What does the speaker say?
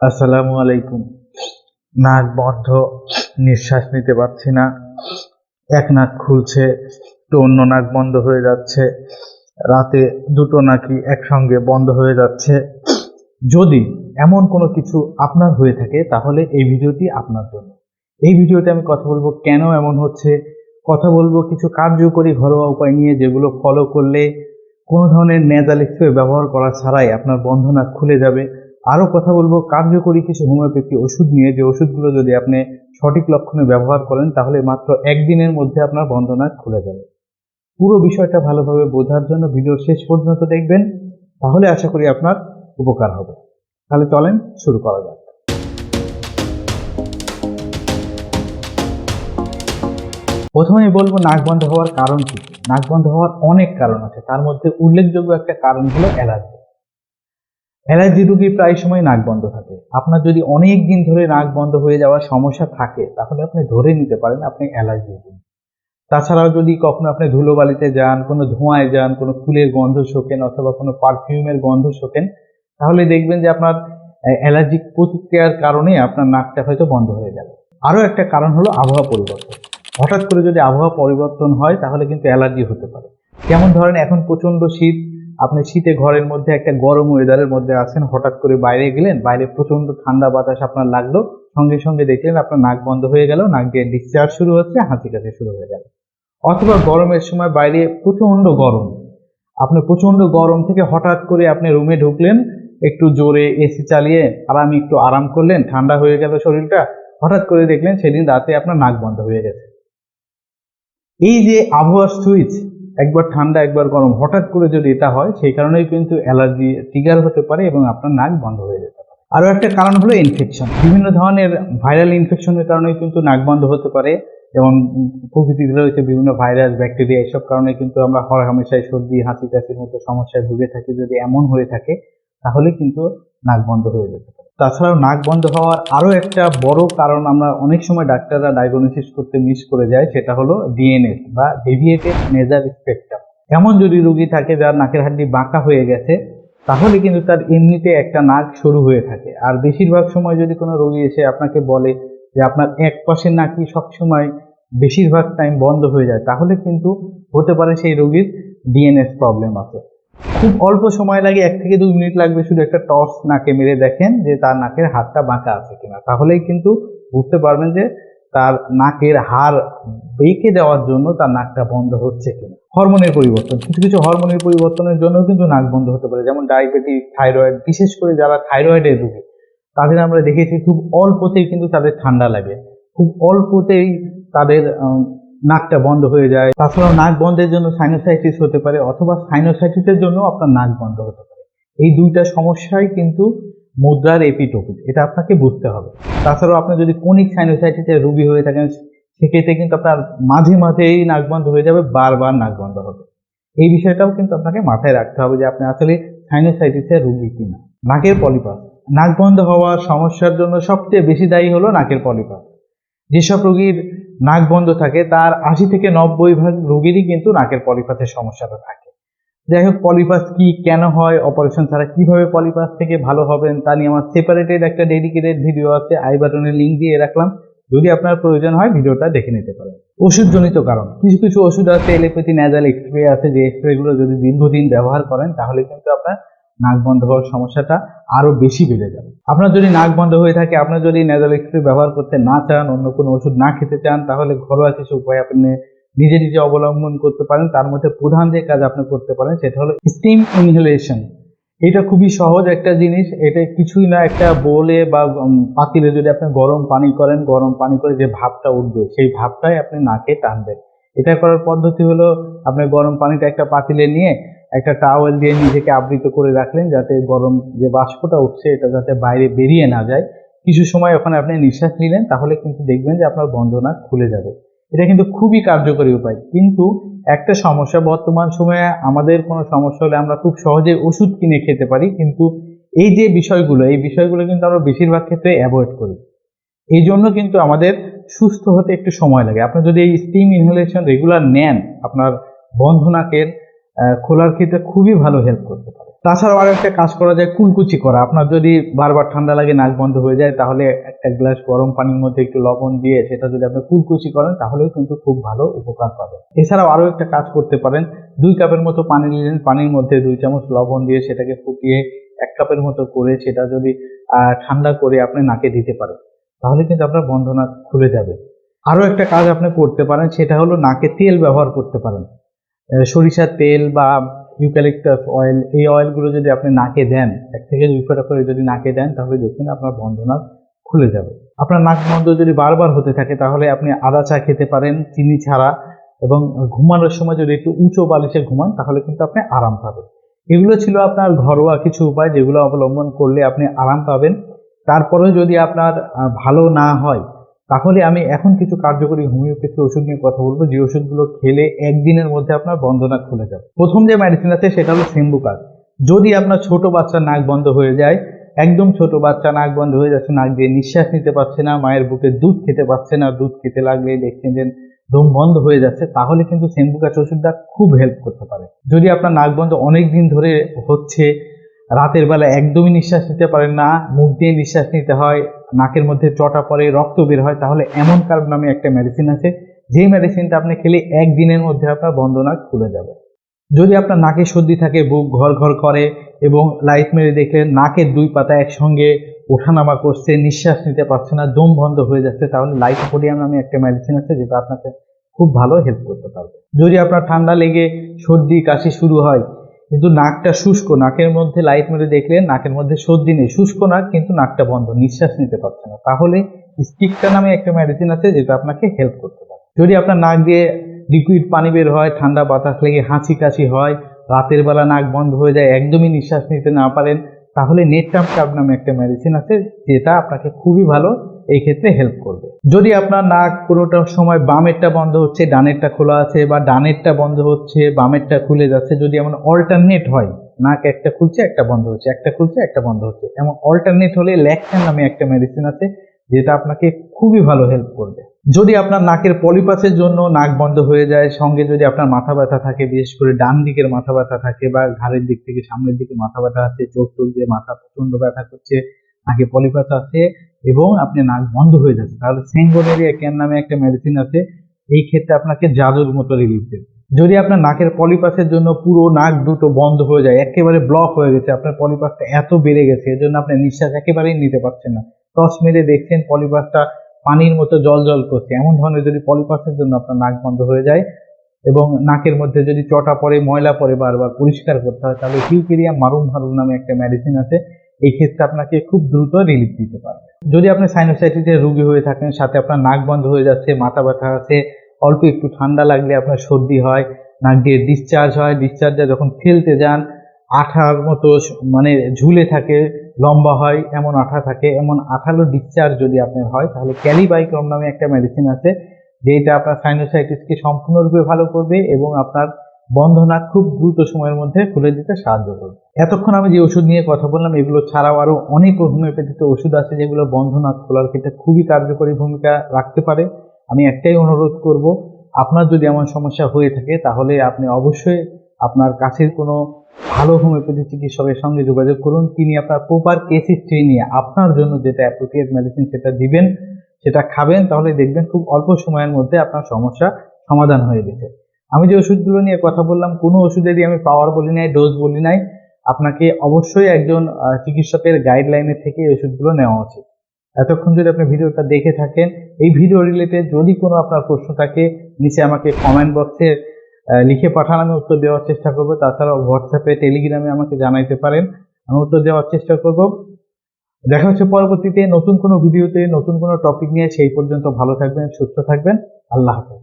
আসসালামু আলাইকুম। নাক বন্ধ, নিঃশ্বাস নিতে পারছি না। এক নাক খুলছে তো অন্য নাক বন্ধ হয়ে যাচ্ছে। রাতে দুটো নাকি একসঙ্গে বন্ধ হয়ে যাচ্ছে। যদি এমন কোনো কিছু আপনার হয়ে থাকে, তাহলে এই ভিডিওটি আপনার জন্য। এই ভিডিওতে আমি কথা বলব কেন এমন হচ্ছে, কথা বলব কিছু কার্যকরী ঘরোয়া উপায় নিয়ে যেগুলো ফলো করলে কোনো ধরনের নেজাল ব্যবহার করা ছাড়াই আপনার বন্ধ নাক খুলে যাবে। আরও কথা বলব, কার্যকরী কিছু হোমিওপ্যাথি ওষুধ নিয়ে। যে ওষুধগুলো যদি আপনি সঠিক লক্ষণে ব্যবহার করেন, তাহলে মাত্র একদিনের মধ্যে আপনার বন্ধনাক খুলে যাবে। পুরো বিষয়টা ভালোভাবে বোঝার জন্য ভিডিও শেষ পর্যন্ত দেখবেন, তাহলে আশা করি আপনার উপকার হবে। তাহলে চলেন, শুরু করা যাক। প্রথমেই বলব, নাক বন্ধ হওয়ার কারণ কি? নাক বন্ধ হওয়ার অনেক কারণ আছে। তার মধ্যে উল্লেখযোগ্য একটা কারণ হলো অ্যালার্জি। অ্যালার্জি রোগী প্রায় সময় নাক বন্ধ থাকে। আপনার যদি অনেক দিন ধরে নাক বন্ধ হয়ে যাওয়ার সমস্যা থাকে, তাহলে আপনি ধরে নিতে পারেন আপনি অ্যালার্জি রোগী। তাছাড়াও যদি কখনো আপনি ধুলোবালিতে যান, কোনো ধোঁয়ায় যান, কোনো ফুলের গন্ধ শোকেন অথবা কোনো পারফিউমের গন্ধ শোকেন, তাহলে দেখবেন যে আপনার অ্যালার্জিক প্রতিক্রিয়ার কারণে আপনার নাকটা হয়তো বন্ধ হয়ে গেল। আরও একটা কারণ হলো আবহাওয়া পরিবর্তন। হঠাৎ করে যদি আবহাওয়া পরিবর্তন হয়, তাহলে কিন্তু অ্যালার্জি হতে পারে। যেমন ধরেন এখন প্রচণ্ড শীত আপনি শীতে ঘরের মধ্যে একটা গরম ওয়েদারের মধ্যে আছেন, হঠাৎ করে বাইরে গেলেন, বাইরে প্রচণ্ড ঠান্ডা বাতাস আপনার লাগল, সঙ্গে সঙ্গে দেখলেন আপনার নাক বন্ধ হয়ে গেল, নাক দিয়ে ডিসচার্জ শুরু হচ্ছে হাঁচি কাশি শুরু হয়ে গেল। অথবা গরমের সময় বাইরে প্রচণ্ড গরম। আপনি প্রচণ্ড গরম থেকে হঠাৎ করে আপনি রুমে ঢুকলেন, একটু জোরে এসি চালিয়ে আরামে একটু আরাম করলেন, ঠান্ডা হয়ে গেল শরীরটা, হঠাৎ করে দেখলেন সেদিন রাতে আপনার নাক বন্ধ হয়ে গেছে। এই যে আবহাওয়ার সুইচ একবার ঠান্ডা, একবার গরম, হঠাৎ করে যদি এটা হয়, সেই কারণেই কিন্তু অ্যালার্জি ট্রিগার হতে পারে এবং আপনার নাক বন্ধ হয়ে যেতে পারে। আরও একটা কারণ হলো ইনফেকশন বিভিন্ন ধরনের ভাইরাল ইনফেকশনের কারণেই কিন্তু নাক বন্ধ হতে পারে। যেমন প্রকৃতিতে রয়েছে বিভিন্ন ভাইরাস ব্যাকটেরিয়া এসব কারণে কিন্তু আমরা হর হামেশায় সর্দি, হাঁচি, কাশির মতো সমস্যায় ভুগে থাকি। যদি এমন হয়ে থাকে, তাহলে কিন্তু নাক বন্ধ হয়ে যেতে পারে। তাছাড়াও নাক বন্ধ হওয়ার আরও একটা বড় কারণ আমরা অনেক সময় ডাক্তাররা ডায়াগনোসিস করতে মিস করে যায় সেটা হলো ডিএনএস বা ডেভিয়েটেড নেজার স্পেকট্রাম এমন যদি রোগী থাকে যার নাকের হাড্ডি বাঁকা হয়ে গেছে, তাহলে কিন্তু তার এমনিতে একটা নাক শুরু হয়ে থাকে। আর বেশিরভাগ সময় যদি কোনো রোগী এসে আপনাকে বলে যে আপনার এক পাশের নাকি সবসময় বেশিরভাগ টাইম বন্ধ হয়ে যায়, তাহলে কিন্তু হতে পারে সেই রোগীর ডিএনএস প্রবলেম আছে। খুব অল্প সময় লাগে, এক থেকে দুই মিনিট লাগবে শুধু একটা টর্চ নাকে মেরে দেখেন যে তার নাকের হাড়টা বাঁকা আছে কিনা। তাহলেই কিন্তু বুঝতে পারবেন যে তার নাকের হাড় বেঁকে দেওয়ার জন্য তার নাকটা বন্ধ হচ্ছে কিনা। হরমোনের পরিবর্তন, কিছু কিছু হরমোনের পরিবর্তনের জন্য কিন্তু নাক বন্ধ হতে পারে। যেমন ডায়াবেটিস থাইরয়েড, বিশেষ করে যারা থাইরয়েডের রোগী, তাদের আমরা দেখেছি খুব অল্পতেই কিন্তু তাদের ঠান্ডা লাগে। খুব অল্পতেই তাদের নাকটা বন্ধ হয়ে যায়। তাছাড়াও নাক বন্ধের জন্য সাইনোসাইটিস হতে পারে অথবা সাইনোসাইটিসের জন্য আপনার নাক বন্ধ হতে পারে। এই দুইটা সমস্যাই কিন্তু মুদ্রার এপিটোপিক এটা আপনাকে বুঝতে হবে। তাছাড়াও আপনি যদি কোনিক সাইনোসাইটিসের রুগী হয়ে থাকেন, সেক্ষেত্রে কিন্তু আপনার মাঝে মাঝেই নাক বন্ধ হয়ে যাবে, বারবার নাক বন্ধ হবে। এই বিষয়টাও কিন্তু আপনাকে মাথায় রাখতে হবে যে আপনি আসলে সাইনোসাইটিসের রুগী কিনা। নাকের পলিপাস নাক বন্ধ হওয়ার সমস্যার জন্য সবচেয়ে বেশি দায়ী হলো নাকের পলিপাস যেসব রোগীর নাক বন্ধ থাকে, তার আশি থেকে নব্বই ভাগ রোগীরই কিন্তু নাকের পলিপাসের সমস্যাটা থাকে। যাই হোক পলিপাস কি, কেন হয়, অপারেশন ছাড়া কীভাবে পলিপাস থেকে ভালো হবেন, তা নিয়ে আমার সেপারেটেড একটা ডেডিকেটেড ভিডিও আছে, আই বাটনের লিঙ্ক দিয়ে রাখলাম। যদি আপনার প্রয়োজন হয়, ভিডিওটা দেখে নিতে পারেন। ওষুধজনিত কারণ। কিছু কিছু ওষুধ আছে, এলোপ্যাথি ন্যাজাল স্প্রে আছে, যে স্প্রেগুলো যদি দীর্ঘদিন ব্যবহার করেন, তাহলে কিন্তু আপনার নাক বন্ধ হওয়ার সমস্যাটা আরও বেশি বেড়ে যাবে। আপনার যদি নাক বন্ধ হয়ে থাকে, আপনার যদি নেজাল স্প্রে ব্যবহার করতে না চান, অন্য কোনো ওষুধ না খেতে চান, তাহলে ঘরোয়া কিছু উপায় আপনি নিজে নিজে অবলম্বন করতে পারেন। তার মধ্যে প্রধান যে কাজ আপনি করতে পারেন, সেটা হলো স্টিম ইনহেলেশন এটা খুবই সহজ একটা জিনিস। এটা কিছুই না, একটা বোলে বা পাতিলে যদি আপনি গরম পানি করেন, গরম পানি করে যে ভাবটা উঠবে, সেই ভাপটাই আপনি নাকে টানবেন। এটা করার পদ্ধতি হলো আপনি গরম পানিটা একটা পাতিলে নিয়ে একটা টাওয়েল দিয়ে নিজেকে আবৃত করে রাখলেন যাতে গরম যে বাষ্পটা উঠছে এটা যাতে বাইরে বেরিয়ে না যায়। কিছু সময় ওখানে আপনি নিঃশ্বাস নিলেন, তাহলে কিন্তু দেখবেন যে আপনার বন্ধ নাক খুলে যাবে। এটা কিন্তু খুবই কার্যকরী উপায়। কিন্তু একটা সমস্যা, বর্তমান সময়ে আমাদের কোনো সমস্যা হলে আমরা খুব সহজে ওষুধ কিনে খেতে পারি। কিন্তু এই যে বিষয়গুলো, এই বিষয়গুলো কিন্তু আমরা বেশিরভাগ ক্ষেত্রে অ্যাভয়েড করি। এই জন্য কিন্তু আমাদের সুস্থ হতে একটু সময় লাগে। আপনি যদি এই স্টিম ইনহেলেশন রেগুলার নেন, আপনার বন্ধ নাকের খোলার ক্ষেত্রে খুবই ভালো হেল্প করতে পারে। তাছাড়াও আর একটা কাজ করা যায়, কুলকুচি করা। আপনার যদি বারবার ঠান্ডা লাগে, নাক বন্ধ হয়ে যায়, তাহলে একটা গ্লাস গরম পানির মধ্যে একটু লবণ দিয়ে সেটা যদি আপনি কুলকুচি করেন, তাহলেও কিন্তু খুব ভালো উপকার পাবেন। এছাড়াও আরও একটা কাজ করতে পারেন, দুই কাপের মতো পানি নিলেন, পানির মধ্যে দুই চামচ লবণ দিয়ে সেটাকে ফুটিয়ে এক কাপের মতো করে সেটা যদি ঠান্ডা করে আপনি নাকে দিতে পারেন। তাহলে কিন্তু আপনার বন্ধ নাক খুলে যাবে। আরও একটা কাজ আপনি করতে পারেন, সেটা হলো নাকে তেল ব্যবহার করতে পারেন। সরিষার তেল বা ইউক্যালিপটাস অয়েল, এই অয়েলগুলো যদি আপনি নাকে দেন, এক থেকে দুই ফোঁটা করে যদি নাকে দেন, তাহলে দেখবেন আপনার বন্ধ নাক খুলে যাবে। আপনার নাক বন্ধ যদি বারবার হতে থাকে, তাহলে আপনি আদা চা খেতে পারেন, চিনি ছাড়া, এবং ঘুমানোর সময় যদি একটু উঁচু বালিশে ঘুমান, তাহলে কিন্তু আপনি আরাম পাবেন। এগুলো ছিল আপনার ঘরোয়া কিছু উপায় যেগুলো অবলম্বন করলে আপনি আরাম পাবেন। তারপরেও যদি আপনার ভালো না হয়, তাহলে আমি এখন কিছু কার্যকরী হোমিওপ্যাথি ওষুধ নিয়ে কথা বলব। যে ওষুধগুলো খেলে একদিনের মধ্যে আপনার বন্ধনাক খুলে যাবে। প্রথম যে মেডিসিন আছে, সেটা হলো সেম্বুকাস যদি আপনার ছোট বাচ্চার নাক বন্ধ হয়ে যায়, একদম ছোট বাচ্চা নাক বন্ধ হয়ে যাচ্ছে, নাক দিয়ে নিঃশ্বাস নিতে পারছে না, মায়ের বুকে দুধ খেতে পারছে না, দুধ খেতে লাগলে দেখছেন যে দম বন্ধ হয়ে যাচ্ছে, তাহলে কিন্তু সেম্বুকাস ওষুধটা খুব হেল্প করতে পারে। যদি আপনার নাক বন্ধ অনেক দিন ধরে হচ্ছে রাতের বেলা একদমই নিঃশ্বাস নিতে পারেন না, মুখ দিয়ে নিঃশ্বাস নিতে হয়, নাকের মধ্যে চটা পড়ে, রক্ত বের হয়, তাহলে এমন কার্ব নামে একটা মেডিসিন আছে। যেই মেডিসিনটা আপনি খেলে একদিনের মধ্যে আপনার বন্ধ নাক খুলে যাবে। যদি আপনার নাকে সর্দি থাকে, বুক ঘর ঘর করে এবং লাইট মেরে দেখলেন, নাকের দুই পাতা একসঙ্গে ওঠানামা করছে, নিঃশ্বাস নিতে পারছে না, দম বন্ধ হয়ে যাচ্ছে, তাহলে লাইকোপোডিয়াম নামে একটা মেডিসিন আছে, যেটা আপনাকে খুব ভালো হেল্প করতে পারবে। যদি আপনার ঠান্ডা লেগে সর্দি, কাশি শুরু হয় কিন্তু নাকটা শুষ্ক, নাকের মধ্যে লাইট মেরে দেখলেন নাকের মধ্যে সর্দি নেই। শুষ্ক নাক, কিন্তু নাকটা বন্ধ, নিঃশ্বাস নিতে পারছে না। তাহলে স্টিকটা নামে একটা মেডিসিন আছে, যেটা আপনাকে হেল্প করতে পারে। যদি আপনার নাক দিয়ে লিকুইড পানি বের হয়, ঠান্ডা বাতাস লেগে হাঁচি কাশি হয়, রাতের বেলা নাক বন্ধ হয়ে যায়, একদমই নিঃশ্বাস নিতে না পারেন তাহলে নেটটাম কাপ নামে একটা মেডিসিন আছে, যেটা আপনাকে খুবই ভালো এই ক্ষেত্রে হেল্প করবে। যদি আপনার নাক কোনোটার সময় বামেরটা বন্ধ হচ্ছে, ডানেরটা খোলা আছে বা ডানেরটা বন্ধ হচ্ছে, বামেরটা খুলে যাচ্ছে, যদি এমন অল্টারনেট হয়, নাক একটা খুলছে, একটা বন্ধ হচ্ছে, একটা খুলছে, একটা বন্ধ হচ্ছে, এমন অল্টারনেট হলে ল্যাকটান নামে একটা মেডিসিন আছে, যেটা আপনাকে খুবই ভালো হেল্প করবে। যদি আপনার নাকের পলিপাসের জন্য নাক বন্ধ হয়ে যায়, সঙ্গে যদি আপনার মাথা ব্যথা থাকে, বিশেষ করে ডান দিকের মাথা ব্যথা থাকে বা ঘাড়ের দিক থেকে সামনের দিকে মাথা ব্যথা আছে, চোখ টোক দিয়ে মাথা প্রচণ্ড ব্যথা করছে, নাকে পলিপাস আছে এবং আপনি নাক বন্ধ হয়ে যাচ্ছে, তাহলে সেঙ্গোনেরিয়া ক্যান নামে একটা মেডিসিন আছে, এই ক্ষেত্রে আপনাকে জাদুর মতো রিলিফ দেবে। যদি আপনার নাকের পলিপাসের জন্য পুরো নাক দুটো বন্ধ হয়ে যায়, একেবারে ব্লক হয়ে গেছে, আপনার পলিপাসটা এত বেড়ে গেছে এর জন্য আপনি নিঃশ্বাস একেবারেই নিতে পারছেন না। টস মেরে দেখছেন পলিপাসটা পানির মতো জল জল করছে। এমন ধরনের যদি পলিপাসের জন্য আপনার নাক বন্ধ হয়ে যায় এবং নাকের মধ্যে যদি চটা পড়ে, ময়লা পরে বারবার পরিষ্কার করতে হয়, তাহলে হিউকেরিয়া মারুম হারুম নামে একটা মেডিসিন আছে। এই ক্ষেত্রে আপনাকে খুব দ্রুত রিলিফ দিতে পারবে। যদি আপনি সাইনোসাইটিসের রোগী হয়ে থাকেন, সাথে আপনার নাক বন্ধ হয়ে যাচ্ছে, মাথা ব্যথা আছে, অল্প একটু ঠান্ডা লাগলে আপনার সর্দি হয়, নাক দিয়ে ডিসচার্জ হয় ডিসচার্জে যখন ফেলতে যান, আঠার মতো মানে ঝুলে থাকে লম্বা হয়, এমন আঠা থাকে, এমন আঠালো ডিসচার্জ যদি আপনার হয়, তাহলে ক্যালিবাইক্রম নামে একটা মেডিসিন আছে যেটা আপনার সাইনোসাইটিসকে সম্পূর্ণরূপে ভালো করবে এবং আপনার বন্ধ নাক খুব দ্রুত সময়ের মধ্যে খুলে দিতে সাহায্য করবে। এতক্ষণ আমি যে ওষুধ নিয়ে কথা বললাম, এগুলো ছাড়াও আরও অনেক হোমিওপ্যাথিতে ওষুধ আছে, যেগুলো বন্ধ নাক খোলার ক্ষেত্রে খুবই কার্যকরী ভূমিকা রাখতে পারে। আমি একটাই অনুরোধ করব, আপনার যদি এমন সমস্যা হয়ে থাকে, তাহলে আপনি অবশ্যই আপনার কাছের কোনো ভালো হোমিওপ্যাথি চিকিৎসকের সঙ্গে যোগাযোগ করুন। তিনি আপনার প্রপার কেস হিস্ট্রি নিয়ে আপনার জন্য যেটা অ্যাপ্রোপ্রিয়েট মেডিসিন সেটা দিবেন, সেটা খাবেন, তাহলে দেখবেন খুব অল্প সময়ের মধ্যে আপনার সমস্যা সমাধান হয়ে গেছে। আমি যে ওষুধগুলো নিয়ে কথা বললাম, কোনো ওষুধেরই আমি পাওয়ার বলি নাই ডোজ বলি নাই। আপনাকে অবশ্যই একজন চিকিৎসকের গাইডলাইনের থেকে এই ওষুধগুলো নেওয়া উচিত। এতক্ষণ যদি আপনি ভিডিওটা দেখে থাকেন, এই ভিডিও রিলেটেড যদি কোনো আপনার প্রশ্ন থাকে, নিচে আমাকে কমেন্ট বক্সে লিখে পাঠান, আমি উত্তর দেওয়ার চেষ্টা করব। তাছাড়াও হোয়াটসঅ্যাপে টেলিগ্রামে আমাকে জানাইতে পারেন, আমি উত্তর দেওয়ার চেষ্টা করব। দেখা হচ্ছে পরবর্তীতে, নতুন কোনো ভিডিওতে, নতুন কোনো টপিক নিয়ে, সেই পর্যন্ত ভালো থাকবেন, সুস্থ থাকবেন। আল্লাহ হাফেজ।